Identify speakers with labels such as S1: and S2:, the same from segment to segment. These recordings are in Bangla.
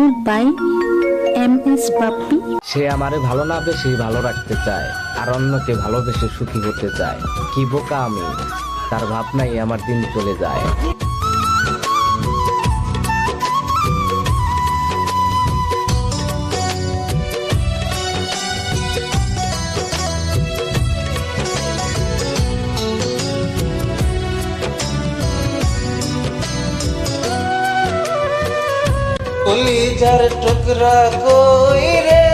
S1: Upload by M S Bappi
S2: সে আমারে ভালো না বেশি ভালো রাখতে চায়, আর অন্যকে ভালোবেসে সুখী হতে চায়। কি বোকা আমি? তার ভাবনাই আমার দিন চলে যায়।
S3: কলিজার টুকরা কই রে?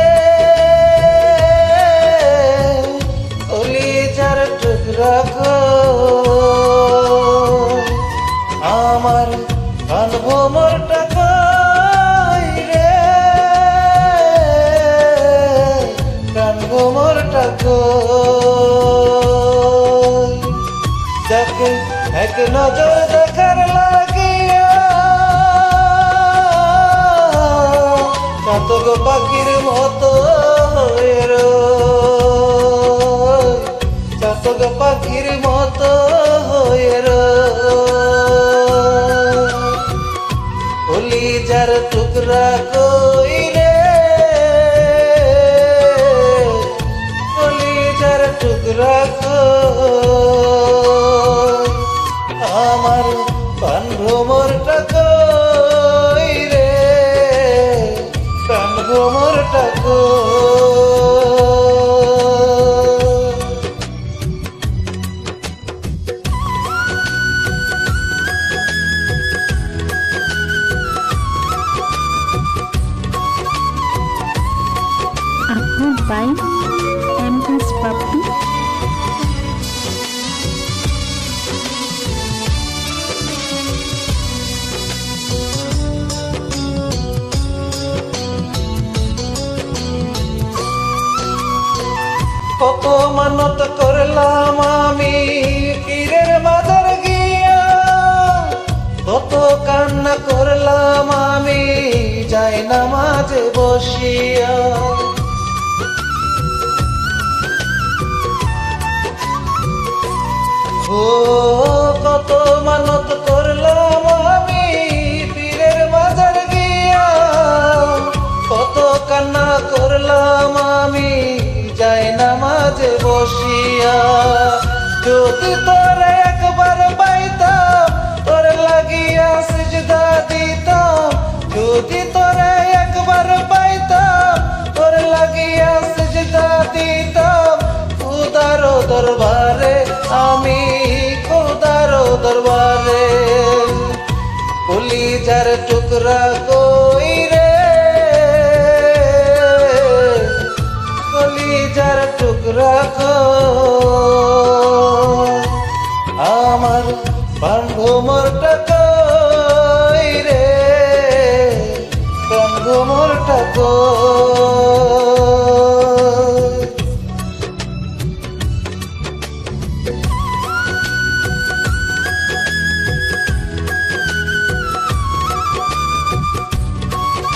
S3: কলিজার টুকরা কই? আমার কান ভোমর টাকাই রে? কান ভোমর টাকাই যাকে এক নজর দেখার চাতক পাখির মতো চাতক পাখির মতো হয়ে কলিজার টুকরা কই রে? কলিজার টুকরা আমার পান ভ্রমরটা কই? ভ্রমরটা কই
S1: আপলোড বাই
S3: কত মানত করলাম আমি। পীরের বাজার গিয়া কত কান্না করলাম আমি। যাই না মাঝে বসিয়া। ও কত মানত মাঝে বসিয়া যদি তোরে একবার পাইতাম, তোরে লাগিয়া সিজদা দিতাম। যদি তোরে একবার পাইতাম, তোরে লাগিয়া সিজদা দিতাম। খুদারো দরবারে, আমি খুদারো দরবারে। কলিজার টুকরা কই রে? কলিজার টুকরা কই আমার বান্ধবরটা কই রে বান্ধবরটা কই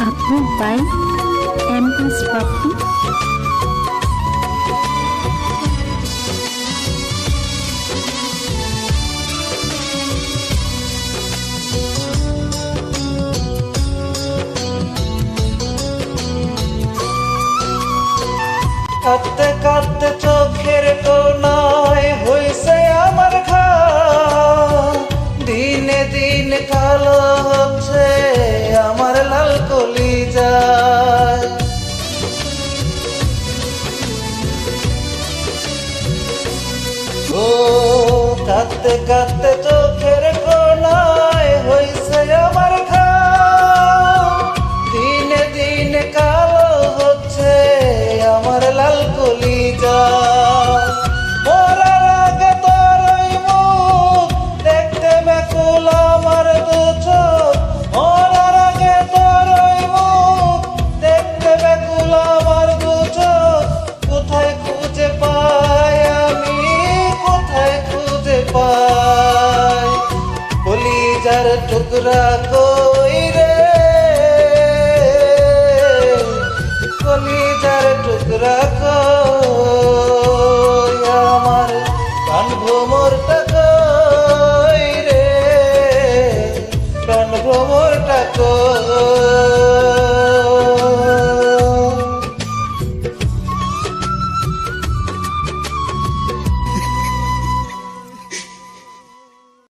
S1: upload by M S Bappi
S3: কাঁদতে কাঁদতে চোখের কোনায় হইছে আমার ঘাম দিনে দিন কালো হচ্ছে আমার লাল কলি যায় ও, কাঁদতে কাঁদতে চোখের কলিজার টুকরা কই রে? কলিজার টুকরা কই